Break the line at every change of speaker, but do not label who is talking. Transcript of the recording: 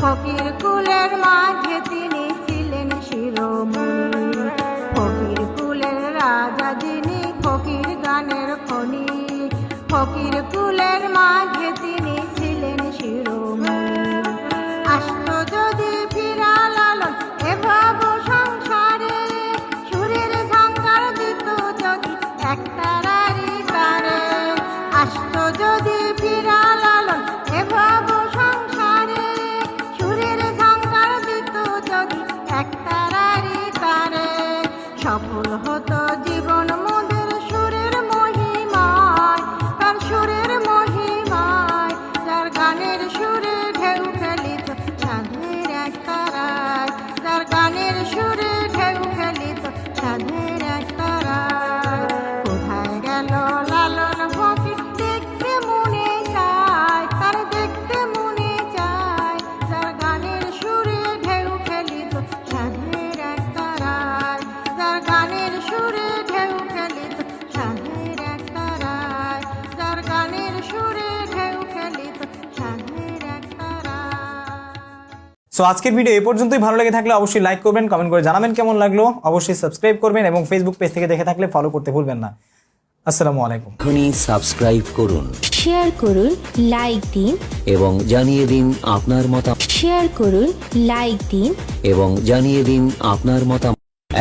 ফকির কুলের মাঝে তিনি ছিলেন শিরোমণি। ফকির কুলের রাজা যিনি, ফকির গানের খনি। ফকির কুলের মাঝে তিনি ছিলেন শিরোমণি। আসলো যদি ফিরা লালন এভাব সংসারে, সুরের সংসার দিত যদি একটা
সো আজকের ভিডিও এ পর্যন্তই ভালো লেগে থাকলে অবশ্যই লাইক করবেন কমেন্ট করে জানাবেন কেমন লাগল। অবশ্যই সাবস্ক্রাইব করবেন এবং ফেসবুক পেজ থেকে দেখে থাকলে ফলো করতে ভুলবেন না। আসসালামু আলাইকুম।
এখনই সাবস্ক্রাইব করুন।
শেয়ার করুন লাইক দিন।
এবং জানিয়ে দিন আপনার মতামত।
শেয়ার করুন লাইক দিন।
এবং জানিয়ে দিন আপনার মতামত।